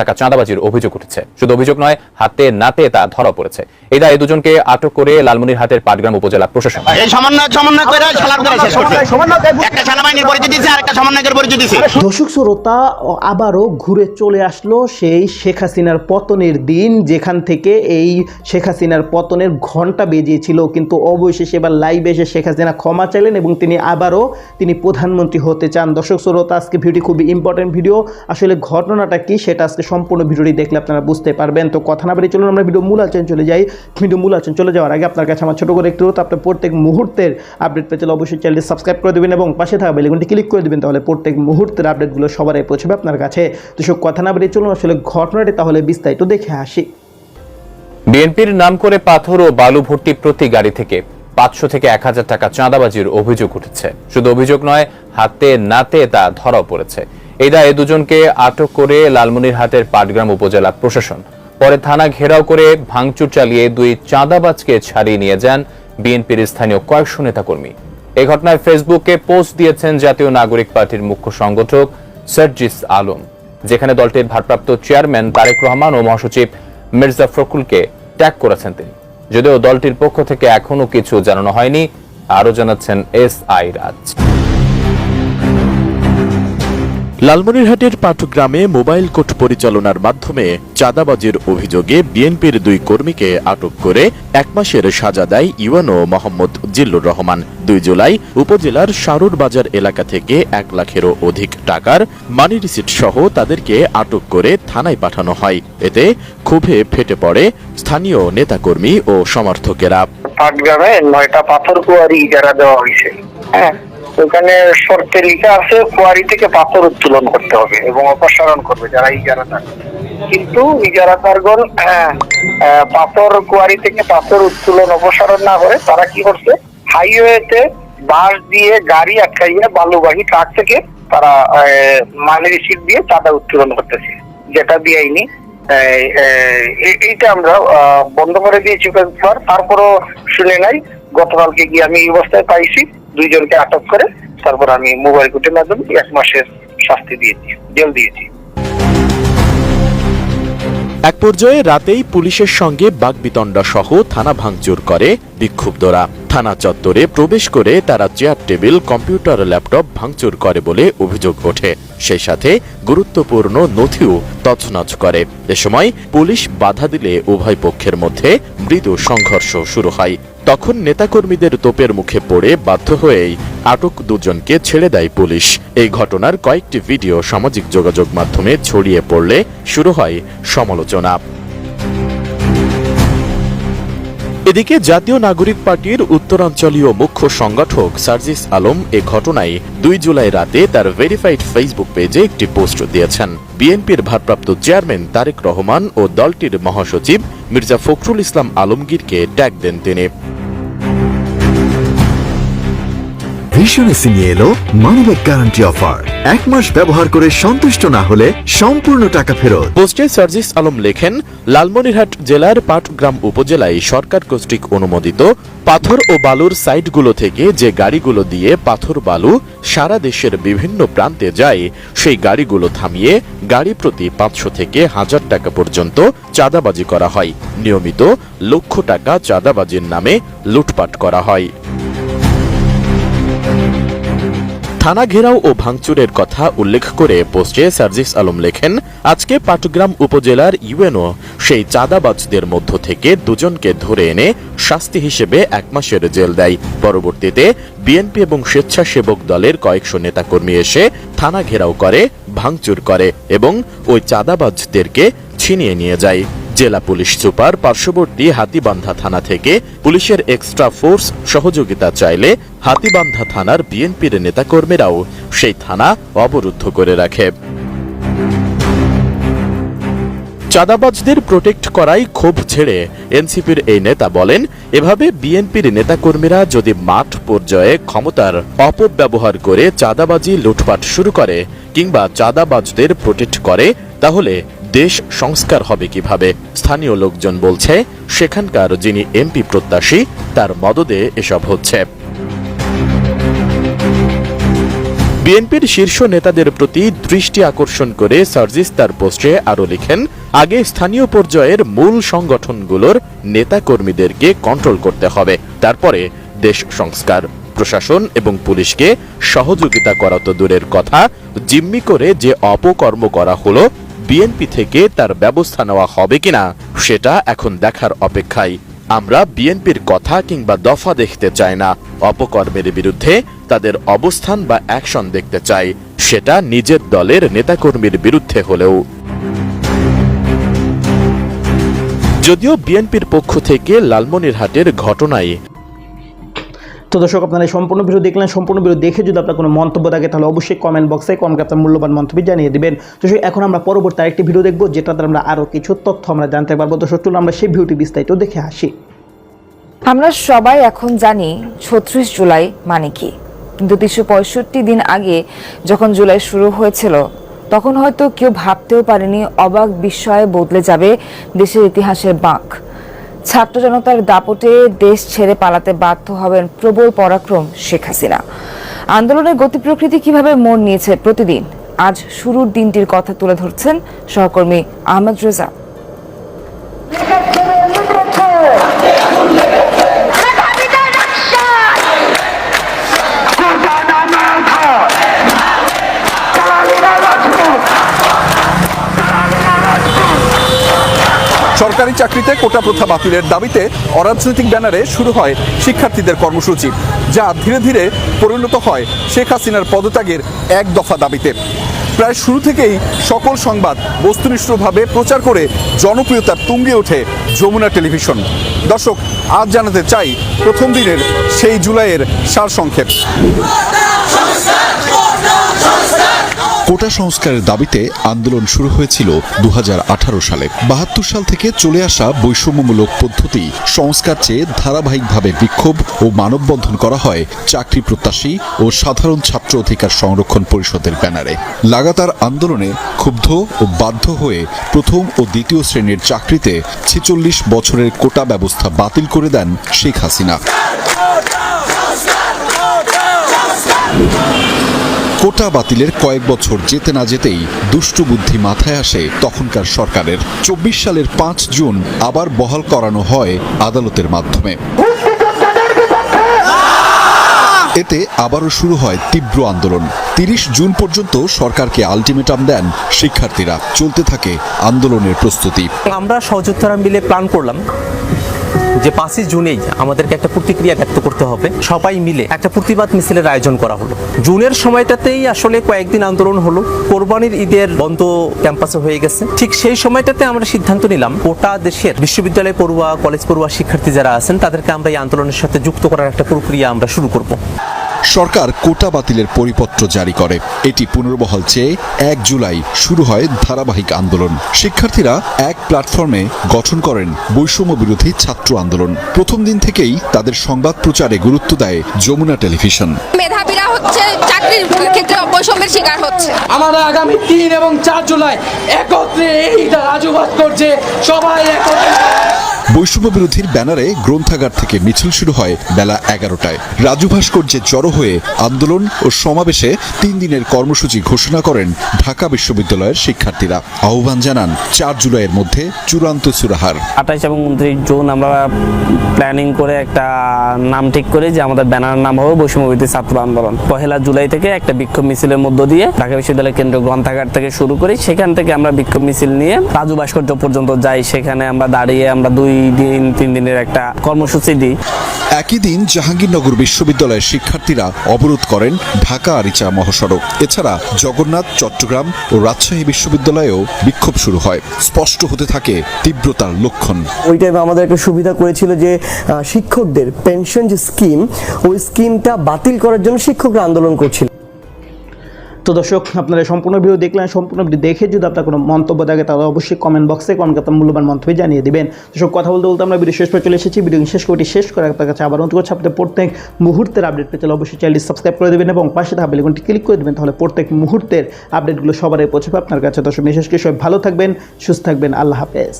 টাকা চাঁদাবাজির অভিযোগ উঠেছে। শুধু অভিযোগ নয় হাতে নাতে তা ধরা পড়েছে। এই দায়ে দুজনকে আটক করে লালমনিরহাটের পাটগ্রাম উপজেলা প্রশাসন। এই সমন্বয় সমন্বয় করে সালাদ শেষ করছে। একটা সেনাবাহিনীর পরিচয় দিচ্ছে আর একটা সমন্বয়কের পরিচয় দিচ্ছে দর্শক শ্রোতা আবারও ঘুরে চলে আসলো সেই শেখ হাসিনার পতনের দিন যেখান থেকে এই শেখ হাসিনার পতনের ঘণ্টা বেজিয়েছিল। কিন্তু অবশেষে এবার লাইভে এসে শেখ হাসিনা ক্ষমা চাইলেন এবং তিনি আবারও তিনি প্রধানমন্ত্রী হতে চান। দর্শক শ্রোতা আজকে ভিডিও খুবই ইম্পর্টেন্ট ভিডিও আসলে ঘটনাটা কি সেটা আজকে সম্পূর্ণ ভিডিওটি দেখলে আপনারা বুঝতে পারবেন। তো কথা না বেরিয়ে চলুন, আমরা ভিডিও মূল আলোচনা চলে যাই। ভিডিও মূল আলোচনা চলে যাওয়ার আগে আপনার কাছে আমার ছোটো করে একটু আপনার প্রত্যেক মুহূর্তের আপডেট হলে অবশ্যই চ্যানেলটি সাবস্ক্রাইব করে দেবেন এবং পাশে থাকা বেলেগুনটি ক্লিক করে দেবেন, তাহলে প্রত্যেক মুহূর্তের আপডেটগুলো সবার আগে পৌঁছবে আপনার কাছে। তো সব কথা না বেরিয়ে চলুন, আসলে ঘটনাটি তাহলে বিস্তারিত দেখে আসি। বিএনপির নাম করে পাথর ও বালু ভর্তি প্রতি গাড়ি থেকে পাঁচশো থেকে এক হাজার টাকা চাঁদাবাজির অভিযোগ উঠেছে। শুধু অভিযোগ নয়, হাতে নাতে তা ধরাও পড়েছে। এই দায়ে দুজনকে আটক করে লালমনিরহাটের পাটগ্রাম উপজেলা প্রশাসন। পরে থানা ঘেরাও করে ভাঙচুর চালিয়ে দুই চাঁদাবাজকে ছাড়িয়ে নিয়ে যান বিএনপির স্থানীয় কয়েকশো নেতাকর্মী। এই ঘটনায় ফেসবুকে পোস্ট দিয়েছেন জাতীয় নাগরিক পার্টির মুখ্য সংগঠক সার্জিস আলম, যেখানে দলটির ভারপ্রাপ্ত চেয়ারম্যান তারেক রহমান ও মহাসচিব মির্জা ফখরুলকে ট্যাগ করেছেন তিনি। যদিও দলটির পক্ষ থেকে এখনও কিছু জানানো হয়নি, আরও জানাচ্ছেন এস আই রাজ। লালমনিরহাটের পাটগ্রামে মোবাইল কোর্ট পরিচালনার মাধ্যমে চাঁদাবাজির অভিযোগে বিএনপির দুই কর্মীকে আটক করে এক মাসের সাজা দেয় ইউএনও মোহাম্মদ জিল্লুর রহমান। দুই জুলাই উপজেলার সারুর বাজার এলাকা থেকে এক লাখেরও অধিক টাকার মানি রিসিট সহ তাদেরকে আটক করে থানায় পাঠানো হয়। এতে ক্ষোভে ফেটে পড়ে স্থানীয় নেতাকর্মী ও সমর্থকেরা। পাটগ্রামে নয়টা পাথর কুয়ারি ইজারা দেওয়া হয়েছে। হ্যাঁ। ওখানে শর্তে লেখা আছে কুয়ারি থেকে পাথর উত্তোলন করতে হবে এবং অপসারণ করবে যারা ইজারাদার। কিন্তু ইজারাদারগণ হ্যাঁ, পাথর কুয়ারি থেকে পাথর উত্তোলন অপসারণ না করে তারা কি করছে? হাইওয়েতে বাস দিয়ে গাড়ি আটকাইয়া বালুবাহী ট্রাক থেকে তারা মানি রিসিট দিয়ে চাঁদা উত্তোলন করতেছে। যেটা এই- এইটা আমরা বন্ধ করে দিয়েছি কয়েকবার। তারপরও শুনে নাই। গতকালকে গিয়ে আমি এই অবস্থায় পাইছি। দুইজনকে আটক করে তারপর আমি মোবাইল কোর্টের মাধ্যমে এক মাসের শাস্তি দিয়েছি, জেল দিয়েছি। এক পর্যায়ে রাতেই পুলিশের সঙ্গে বাগবিতণ্ডা সহ থানা ভাঙচুর করে বিক্ষুব্ধরা। থানা চত্বরে প্রবেশ করে তারা চেয়ার, টেবিল, কম্পিউটার, ল্যাপটপ ভাঙচুর করে বলে অভিযোগ ওঠে। সেই সাথে গুরুত্বপূর্ণ নথিও তছনছ করে। এ সময় পুলিশ বাধা দিলে উভয় পক্ষের মধ্যে মৃদু সংঘর্ষ শুরু হয়। তখন নেতাকর্মীদের তোপের মুখে পড়ে বাধ্য হয়েই আটক দুজনকে ছেড়ে দেয় পুলিশ। এই ঘটনার কয়েকটি ভিডিও সামাজিক যোগাযোগ মাধ্যমে ছড়িয়ে পড়লে শুরু হয় সমালোচনা। এদিকে জাতীয় নাগরিক পার্টির উত্তরাঞ্চলীয় মুখ্য সংগঠক সার্জিস আলম এ ঘটনায় দুই জুলাই রাতে তার ভেরিফাইড ফেসবুক পেজে একটি পোস্ট দিয়েছেন। বিএনপির ভারপ্রাপ্ত চেয়ারম্যান তারেক রহমান ও দলটির মহাসচিব মির্জা ফখরুল ইসলাম আলমগীরকে ট্যাগ দেন তিনি। ভীষণ এসি নিয়ে এলো মানিব্যাগ গ্যারান্টি অফার এক মাস ব্যবহার করে সন্তুষ্ট না হলে সম্পূর্ণ টাকা ফেরত। পোস্টে সার্জিস আলম লেখেন, লালমনিরহাট জেলার পাটগ্রাম উপজেলায় সরকার কর্তৃক অনুমোদিত পাথর ও বালুর সাইটগুলো থেকে যে গাড়িগুলো দিয়ে পাথর, বালু সারা দেশের বিভিন্ন প্রান্তে যায়, সেই গাড়িগুলো থামিয়ে গাড়ি প্রতি পাঁচশো থেকে হাজার টাকা পর্যন্ত চাঁদাবাজি করা হয়। নিয়মিত লক্ষ টাকা চাঁদাবাজির নামে লুটপাট করা হয়। থানা ঘেরাও ও ভাঙচুরের কথা উল্লেখ করে পোস্টে সার্জিস আলম লেখেন, আজকে পাটগ্রাম উপজেলার ইউএনও সেই চাঁদাবাজদের মধ্য থেকে দুজনকে ধরে এনে শাস্তি হিসেবে এক মাসের জেল দেয়। পরবর্তীতে বিএনপি এবং স্বেচ্ছাসেবক দলের কয়েকশো নেতাকর্মী এসে থানা ঘেরাও করে, ভাঙচুর করে এবং ওই চাঁদাবাজদেরকে ছিনিয়ে নিয়ে যায়। জেলা পুলিশ সুপার পার্শ্ববর্তী হাতিবান্ধা থানা থেকে পুলিশের এক্সট্রা ফোর্স সহযোগিতা চাইলে হাতিবান্ধা থানার বিএনপির নেতাকর্মীরাও সেই থানা অবরুদ্ধ করে রাখে। চাঁদাবাজদের প্রোটেক্ট করাই ক্ষোভ ছেড়ে এনসিপির এই নেতা বলেন, এভাবে বিএনপির নেতাকর্মীরা যদি মাঠ পর্যায়ে ক্ষমতার অপব্যবহার করে চাঁদাবাজি, লুটপাট শুরু করে কিংবা চাঁদাবাজদের প্রোটেক্ট করে, তাহলে দেশ সংস্কার হবে কীভাবে? স্থানীয় লোকজন বলছে, সেখানকার যিনি এমপি প্রত্যাশী, তার মদদে এসব হচ্ছে। বিএনপির শীর্ষ নেতাদের প্রতি দৃষ্টি আকর্ষণ করে সার্জিস তার পোস্টে আরও লিখেন, আগে স্থানীয় পর্যায়ের মূল সংগঠনগুলোর নেতাকর্মীদেরকে কন্ট্রোল করতে হবে, তারপরে দেশ সংস্কার, প্রশাসন এবং পুলিশকে সহযোগিতা করা তো দূরের কথা, জিম্মি করে যে অপকর্ম করা হলো বিএনপি থেকে তার ব্যবস্থা নেওয়া হবে কিনা, সেটা এখন দেখার অপেক্ষায়। আমরা বিএনপির কথা কিংবা দফা দেখতে চাই না। অপকর্মের বিরুদ্ধে তাদের অবস্থান বা অ্যাকশন দেখতে চাই, সেটা নিজের দলের নেতাকর্মীর বিরুদ্ধে হলেও। যদিও বিএনপির পক্ষ থেকে লালমনিরহাটের ঘটনায় তো দর্শক, আপনারা সম্পূর্ণ ভিডিও দেখলেন, সম্পূর্ণ ভিডিও দেখে যদি আপনার কোনো মন্তব্য থাকে, তাহলে অবশ্যই কমেন্ট বক্সে কমকে আপনার মূল্যবান মন্তব্য জানিয়ে দেবেন। তো এখন আমরা পরবর্তী আরেকটি ভিডিও দেখব, যেটাতে আমরা আরও কিছু তথ্য আমরা জানতে পারব। দর্শক, চলুন আমরা সেই ভিডিওটি বিস্তারিত দেখে আসি। আমরা সবাই এখন জানি ছত্রিশ জুলাই মানে কি। কিন্তু তিনশো পঁয়ষট্টি দিন আগে যখন জুলাই শুরু হয়েছিল, তখন হয়তো কেউ ভাবতেও পারেনি, অবাক বিস্ময়ে বদলে যাবে দেশের ইতিহাসের বাঁক। ছাত্র জনতার দাপটে দেশ ছেড়ে পালাতে বাধ্য হবেন প্রবল পরাক্রম শেখ হাসিনা। আন্দোলনের গতি প্রকৃতি কীভাবে মোড় নিয়েছে প্রতিদিন? আজ শুরুর দিনটির কথা তুলে ধরছেন সহকর্মী আহমেদ রেজা। সরকারি চাকরিতে কোটা প্রথা বাতিলের দাবিতে অরাজনৈতিক ব্যানারে শুরু হয় শিক্ষার্থীদের কর্মসূচি, যা ধীরে ধীরে পরিণত হয় শেখ হাসিনার পদত্যাগের এক দফা দাবিতে। প্রায় শুরু থেকেই সকল সংবাদ বস্তুনিষ্ঠভাবে প্রচার করে জনপ্রিয়তার তুঙ্গে ওঠে যমুনা টেলিভিশন। দর্শক, আজ জানাতে চাই, প্রথম দিনের সেই জুলাইয়ের সারসংক্ষেপ। কোটা সংস্কারের দাবিতে আন্দোলন শুরু হয়েছিল দু হাজার আঠারো সালে। বাহাত্তর সাল থেকে চলে আসা বৈষম্যমূলক পদ্ধতি, সংস্কার চেয়ে ধারাবাহিকভাবে বিক্ষোভ ও মানববন্ধন করা হয় চাকরি প্রত্যাশী ও সাধারণ ছাত্র অধিকার সংরক্ষণ পরিষদের ব্যানারে। লাগাতার আন্দোলনে ক্ষুব্ধ ও বাধ্য হয়ে প্রথম ও দ্বিতীয় শ্রেণির চাকরিতে ছেচল্লিশ বছরের কোটা ব্যবস্থা বাতিল করে দেন শেখ হাসিনা। কোটা বাতিলের কয়েক বছর যেতে না যেতেই দুষ্টু বুদ্ধি মাথায় আসে তখনকার সরকারের। চব্বিশ সালের পাঁচ জুন আবার বহাল করানো হয় আদালতের মাধ্যমে। এতে আবারও শুরু হয় তীব্র আন্দোলন। তিরিশ জুন পর্যন্ত সরকারকে আলটিমেটাম দেন শিক্ষার্থীরা। চলতে থাকে আন্দোলনের প্রস্তুতি। আমরা সহযোদ্ধারা মিলে প্ল্যান করলাম। যে পাঁচই জুনেই আমাদেরকে একটা প্রতিক্রিয়া ব্যক্ত করতে হবে, সবাই মিলে একটা প্রতিবাদ মিছিলের আয়োজন করা হলো। জুনের সময়টাতেই আসলে কয়েকদিন আন্দোলন হলো, কোরবানির ঈদের বন্ধ ক্যাম্পাসে হয়ে গেছে। ঠিক সেই সময়টাতে আমরা সিদ্ধান্ত নিলাম, গোটা দেশের বিশ্ববিদ্যালয় পড়ুয়া, কলেজ পড়ুয়া শিক্ষার্থী যারা আছেন, তাদেরকে আমরা এই আন্দোলনের সাথে যুক্ত করার একটা প্রক্রিয়া আমরা শুরু করব। সরকার কোটা বাতিলের পরিপত্র জারি করে। এটি পুনর্বহাল চেয়ে এক জুলাই শুরু হয় ধারাবাহিক আন্দোলন। শিক্ষার্থীরা এক প্ল্যাটফর্মে গঠন করেন বৈষম্য বিরোধী ছাত্র আন্দোলন। প্রথম দিন থেকেই তাদের সংবাদ প্রচারে গুরুত্ব দেয় যমুনা টেলিভিশন। মেধাবীরা হচ্ছে চাকরির ক্ষেত্রে বৈষম্যের শিকার হচ্ছে। আমরা আগামী তিন এবং চার জুলাই একত্রে এই রাজুবাদ করছে সবাই একত্রে। বৈষম্য বিরোধীর ব্যানারে গ্রন্থাগার থেকে মিছিল শুরু হয় বেলা এগারোটায়। রাজু ভাস্কর্যে জড়ো হয়ে আন্দোলন ও সমাবেশে তিন দিনের কর্মসূচি ঘোষণা করেন ঢাকা বিশ্ববিদ্যালয়ের শিক্ষার্থীরা। আহ্বান জানান, চার জুলাইয়ের মধ্যে চূড়ান্ত সুরাহার। আঠাইশ এবং উনত্রিশ জুন আমরা প্ল্যানিং করে একটা নাম ঠিক করি যে আমাদের ব্যানার নাম হবে বৈষম্য বিরোধী ছাত্র আন্দোলন। পহেলা জুলাই থেকে একটা বিক্ষোভ মিছিলের মধ্য দিয়ে ঢাকা বিশ্ববিদ্যালয় কেন্দ্র গ্রন্থাগার থেকে শুরু করি। সেখান থেকে আমরা বিক্ষোভ মিছিল নিয়ে রাজু ভাস্কর্য পর্যন্ত যাই। সেখানে আমরা দাঁড়িয়ে আমরা দুই দিন তিন দিনের একটা কর্মসূচি দিই। একই দিন জাহাঙ্গীরনগর বিশ্ববিদ্যালয়ের শিক্ষার্থীরা অবরোধ করেন ঢাকা আরিচা মহাসড়ক। এছাড়া জগন্নাথ চট্টগ্রাম ও রাজশাহী বিশ্ববিদ্যালয়েও বিক্ষোভ শুরু হয়। স্পষ্ট হতে থাকে তীব্রতার লক্ষণ। ওই টাইমে আমাদের একটা সুবিধা করেছিল যে শিক্ষকদের পেনশন যে স্কিম ওই স্কিমটা বাতিল করার জন্য শিক্ষকরা আন্দোলন করছিল। তো দর্শক, আপনারা সম্পূর্ণ ভিডিও দেখলেন সম্পূর্ণ ভিডিও দেখে যদি আপনার কোনো মন্তব্য থাকে, তাহলে অবশ্যই কমেন্ট বক্সে কমেন্ট আপনার মূল্যবান মন্তব্য জানিয়ে দিবেন। দর্শক, কথা বলতে বলতে আমরা ভিডিও শেষ করে চলে এসেছি। ভিডিও শেষ করে শেষ করে আপনার কাছে আবার করছি, আপনাদের প্রত্যেক মুহূর্তের আপডেট পেতে হলে অবশ্যই চ্যানেলটি সাবস্ক্রাইব করে দেবেন এবং পাশে থাকা বেলকনটি ক্লিক করে দেবেন, তাহলে প্রত্যেক মুহূর্তের আপডেটগুলো সবার আগে পৌঁছাবে আপনার কাছে। দর্শক, বিশেষ করে সবাই ভালো থাকবেন, সুস্থ থাকবেন। আল্লাহ হাফেজ।